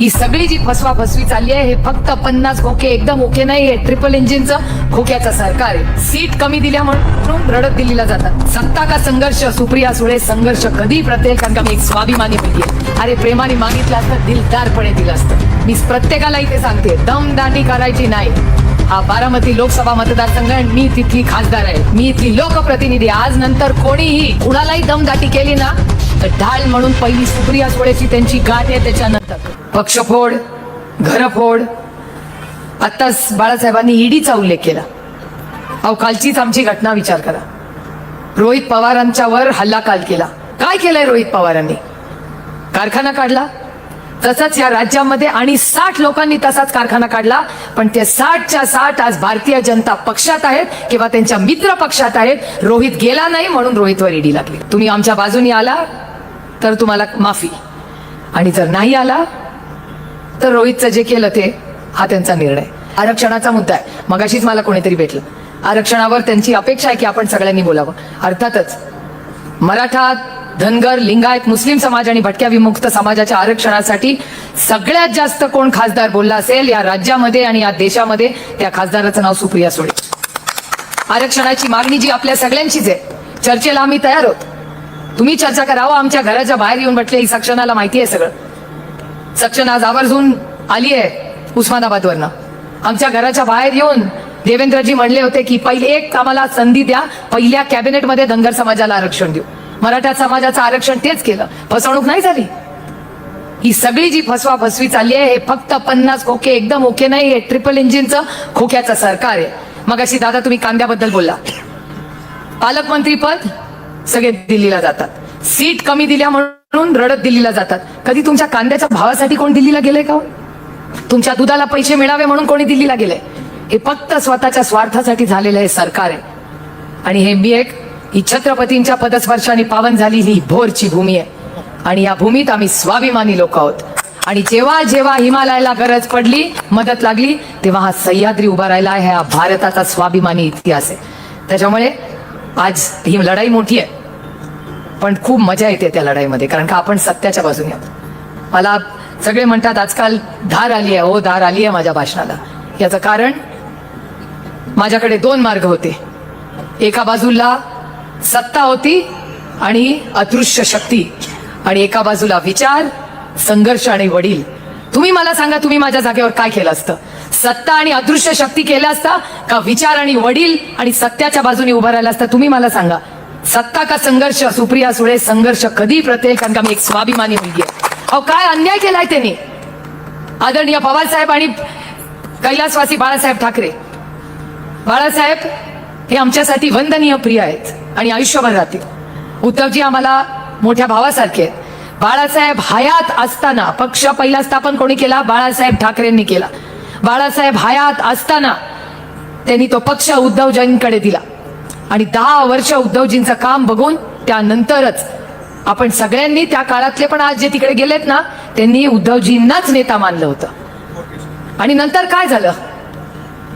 ही सगळी जी फसवा फसवी चालली आहे हे फक्त पन्नास खोके एकदम ओके नाही हे ट्रिपल इंजिनचं खोक्याचं सरकार आहे. सीट कमी दिल्या म्हणून रडत दिल्लीला जातात. सत्ता का संघर्ष? सुप्रिया सुळे संघर्ष कधी प्रत्येक कारण का मी एक स्वाभिमानी मुलगी आहे. अरे प्रेमाने मागितलं असतं दिलदारपणे दिलं असतं. मी प्रत्येकाला इथे सांगते दमदाटी करायची नाही. हा बारामती लोकसभा मतदारसंघ आणि मी तिथली खासदार आहे. मी इथली लोकप्रतिनिधी आज नंतर कोणीही कुणालाही दमदाटी केली ना तर ढाल म्हणून पहिली सुप्रिया सुळेची त्यांची गाठ आहे त्याच्यानंतर. पक्षफोड घरफोड. आत्ताच बाळासाहेबांनी ईडीचा उल्लेख केला. अहो कालचीच आमची घटना विचार करा. रोहित पवारांच्यावर हल्ला काल केला. काय केलंय रोहित पवारांनी? कारखाना काढला. तसंच या राज्यामध्ये आणि साठ लोकांनी तसाच कारखाना काढला. पण ते साठच्या साठ आज भारतीय जनता पक्षात आहेत किंवा त्यांच्या मित्र पक्षात आहेत. रोहित गेला नाही म्हणून रोहितवर ईडी लागली. तुम्ही आमच्या बाजूनी आला तर तुम्हाला माफी. आणि जर नाही आला तर रोहितचं जे केलं ते हा त्यांचा निर्णय. आरक्षणाचा मुद्दा आहे. मगाशीच मला कोणीतरी भेटलं. आरक्षणावर त्यांची अपेक्षा आहे की आपण सगळ्यांनी बोलावं. अर्थातच मराठा धनगर लिंगायत मुस्लिम समाज आणि भटक्या विमुक्त समाजाच्या आरक्षणासाठी सगळ्यात जास्त कोण खासदार बोलला असेल या राज्यामध्ये आणि या देशामध्ये त्या खासदाराचं नाव सुप्रिया सुळे. आरक्षणाची मागणी जी आपल्या सगळ्यांचीच आहे. चर्चेला आम्ही तयार आहोत. तुम्ही चर्चा करावं आमच्या घराच्या बाहेर येऊन म्हटले ही सक्षणाला माहिती आहे सगळं. सक्षण आज आवर्जून आली आहे उस्मानाबादवरनं. आमच्या घराच्या बाहेर येऊन देवेंद्रजी म्हणले होते की पहिले एक आम्हाला संधी द्या पहिल्या कॅबिनेटमध्ये धनगर समाजाला आरक्षण देऊ. मराठा समाजाचं आरक्षण तेच केलं. फसवणूक नाही झाली. ही सगळी जी फसवा फसवी चालली आहे हे फक्त पन्नास खोके एकदम ओके नाही हे ट्रिपल इंजिनचं खोक्याचं सरकार आहे. मग अशी दादा तुम्ही कांद्याबद्दल बोलला. पालकमंत्री पद सगळे दिल्लीला जातात. सीट कमी दिल्या म्हणून रडत दिल्लीला जातात. कधी तुमच्या कांद्याच्या भावासाठी कोण दिल्लीला गेलंय का हो? तुमच्या दुधाला पैसे मिळावे म्हणून कोणी दिल्लीला गेलंय? हे फक्त स्वतःच्या स्वार्थासाठी झालेलं हे सरकार आहे. आणि हे मी एक ही छत्रपतींच्या पदस्पर्शाने पावन झालेली ही भोरची भूमी आहे. आणि या भूमीत आम्ही स्वाभिमानी लोक आहोत. आणि जेव्हा जेव्हा हिमालयाला गरज पडली मदत लागली तेव्हा हा सह्याद्री उभा राहिला आहे. हा भारताचा स्वाभिमानी इतिहास आहे. त्याच्यामुळे आज ही लढाई मोठी आहे. पण खूप मजा येते त्या लढाईमध्ये कारण का आपण सत्याच्या बाजूने आहोत. मला सगळे म्हणतात आजकाल धार आली आहे हो धार आली आहे माझ्या भाषणाला. याचं कारण माझ्याकडे दोन मार्ग होते. एका बाजूला सत्ता होती आणि अदृश्य शक्ती आणि एका बाजूला विचार संघर्ष आणि वडील. तुम्ही मला सांगा तुम्ही माझ्या जागेवर काय केलं असतं? सत्ता आणि अदृश्य शक्ती केलं असता का विचार आणि वडील आणि सत्याच्या बाजूने उभं राहिला असता? तुम्ही मला सांगा. सत्ता का संघर्ष? सुप्रिया सुळे संघर्ष कधी प्रत्येक? कारण का मी एक स्वाभिमानी मुलगी आहे. अहो काय अन्याय केलाय त्यांनी? आदरणीय पवार साहेब आणि कैलासवासी बाळासाहेब ठाकरे. बाळासाहेब हे आमच्यासाठी वंदनीय प्रिय आहेत आणि आयुष्यभर राहतील. उद्धवजी आम्हाला मोठ्या भावासारखे आहेत. बाळासाहेब हयात असताना पक्ष पहिला स्थापन कोणी केला? बाळासाहेब ठाकरेंनी केला. बाळासाहेब हयात असताना त्यांनी तो पक्ष उद्धवजींकडे दिला. आणि दहा वर्ष उद्धवजींचं काम बघून त्यानंतरच आपण सगळ्यांनी त्या काळातले पण आज जे तिकडे गेलेत ना त्यांनी उद्धवजींनाच नेता मानलं होतं. आणि नंतर काय झालं?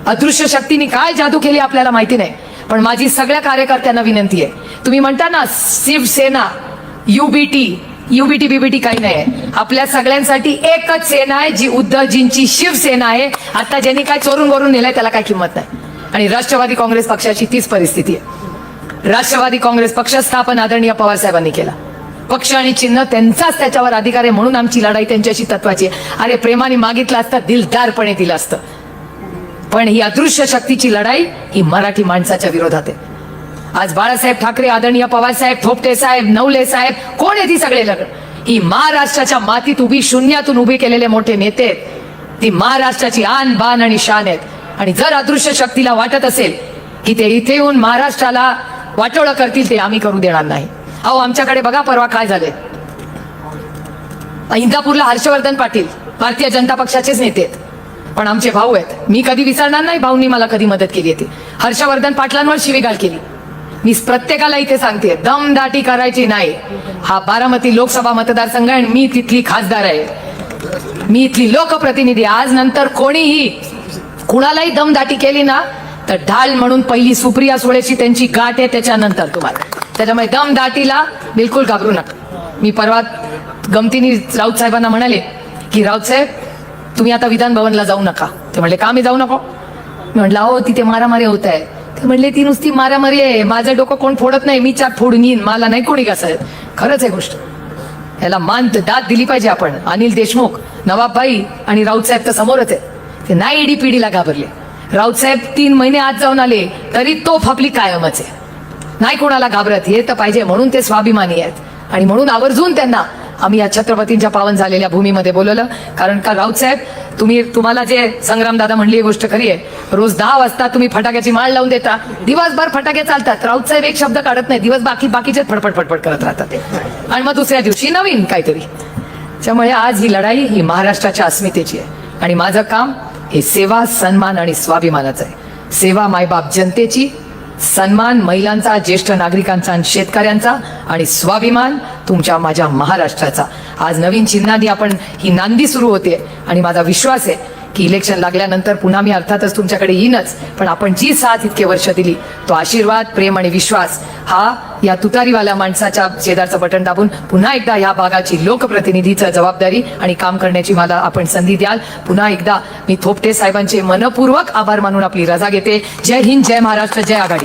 अदृश्य शक्तीने काय जादू केली आपल्याला माहिती नाही पण माझी सगळ्या कार्यकर्त्यांना विनंती आहे. तुम्ही म्हणता ना शिवसेना युबीटी युबीटी बीबीटी काही नाही आपल्या सगळ्यांसाठी एकच सेना आहे जी उद्धवजींची शिवसेना आहे. आता ज्यांनी काय चोरून वरून नेलंय त्याला काय किंमत नाही. आणि राष्ट्रवादी काँग्रेस पक्षाची तीच परिस्थिती आहे. राष्ट्रवादी काँग्रेस पक्ष स्थापन आदरणीय पवारसाहेबांनी केला. पक्ष आणि चिन्ह त्यांचाच त्याच्यावर अधिकार आहे म्हणून आमची लढाई त्यांच्याशी तत्वाची आहे. अरे प्रेमाने मागितलं असतं दिलदारपणे दिलं असतं. पण ही अदृश्य शक्तीची लढाई ही मराठी माणसाच्या विरोधात आहे. आज बाळासाहेब ठाकरे आदरणीय पवारसाहेब थोपटे साहेब नवले साहेब कोण आहेत ही सगळे लग्न ही महाराष्ट्राच्या मातीत उभी शून्यातून उभे केलेले मोठे नेते आहेत. ती महाराष्ट्राची आन बान आणि शान आहेत. आणि जर अदृश्य शक्तीला वाटत असेल की ते इथे येऊन महाराष्ट्राला वाटोळं करतील ते आम्ही करू देणार नाही. अहो आमच्याकडे बघा परवा काय झाले इंदापूरला हर्षवर्धन पाटील भारतीय जनता पक्षाचेच नेते आहेत. पण आमचे भाऊ आहेत. मी कधी विसरणार नाही भाऊंनी मला कधी मदत केली होती हर्षवर्धन पाटलांवर शिवीगाळ केली. मी प्रत्येकाला इथे सांगते दमदाटी करायची नाही. हा बारामती लोकसभा मतदारसंघ आहे आणि मी तिथली खासदार आहे. मी इथली लोकप्रतिनिधी आज नंतर कोणीही कुणालाही दमदाटी केली ना तर ढाल म्हणून पहिली सुप्रिया सुळेची त्यांची गाठ आहे त्याच्यानंतर तुम्हाला. त्याच्यामुळे दमदाटीला बिलकुल घाबरू नका. मी परवा गमतीने राऊत साहेबांना म्हणाले की रावसाहेब तुम्ही आता विधान भवनला जाऊ नका. ते म्हणले का मी जाऊ नको? मी म्हटलं अहो तिथे मारामारी होत आहे. ते म्हणले ती नुसती मारामारी आहे. माझं डोकं कोण फोडत नाही. मी चार फोडून येईन. मला नाही कोणी कसं खरंच आहे गोष्ट. याला मान दाद दिली पाहिजे आपण. अनिल देशमुख नवाबभाई आणि राऊत साहेब तर समोरच आहे. ते नाही ईडी पिढीला घाबरले राऊतसाहेब तीन महिने आत जाऊन आले तरी तो आपली कायमच आहे. नाही कोणाला घाबरत हे तर पाहिजे म्हणून ते स्वाभिमानी आहेत. आणि म्हणून आवर्जून त्यांना आम्ही या छत्रपतींच्या पावन झालेल्या भूमीमध्ये बोलवलं. कारण का राऊतसाहेब तुम्ही तुम्हाला जे संग्राम दादा म्हणली ही गोष्ट खरी आहे. रोज दहा वाजता तुम्ही फटाक्याची माळ लावून देता. दिवसभर फटाके चालतात. राऊतसाहेब एक शब्द काढत नाही. दिवस बाकी बाकीचे फडफड फडफड करत राहतात. आणि मग दुसऱ्या दिवशी नवीन काहीतरी. त्यामुळे आज ही लढाई ही महाराष्ट्राच्या अस्मितेची आहे. आणि माझं काम हे सेवा सन्मान आणि स्वाभिमानाचं आहे. सेवा मायबाप जनतेची सन्मान महिलांचा ज्येष्ठ नागरिकांचा आणि शेतकऱ्यांचा आणि स्वाभिमान तुमच्या माझ्या महाराष्ट्राचा. आज नवीन चिन्हांनी आपण ही नांदी सुरू होते आणि माझा विश्वास आहे की इलेक्शन लागल्यानंतर पुन्हा मी अर्थातच तुमच्याकडे येईनच. पण आपण जी साथ इतके वर्ष दिली तो आशीर्वाद प्रेम आणि विश्वास हा या तुतारीवाल्या माणसाच्या शेजारचं बटन दाबून पुन्हा एकदा या भागाची लोकप्रतिनिधीचं जबाबदारी आणि काम करण्याची मला आपण संधी द्याल. पुन्हा एकदा मी थोपटे साहेबांचे मनपूर्वक आभार मानून आपली रजा घेते. जय हिंद जय महाराष्ट्र जय आघाडी.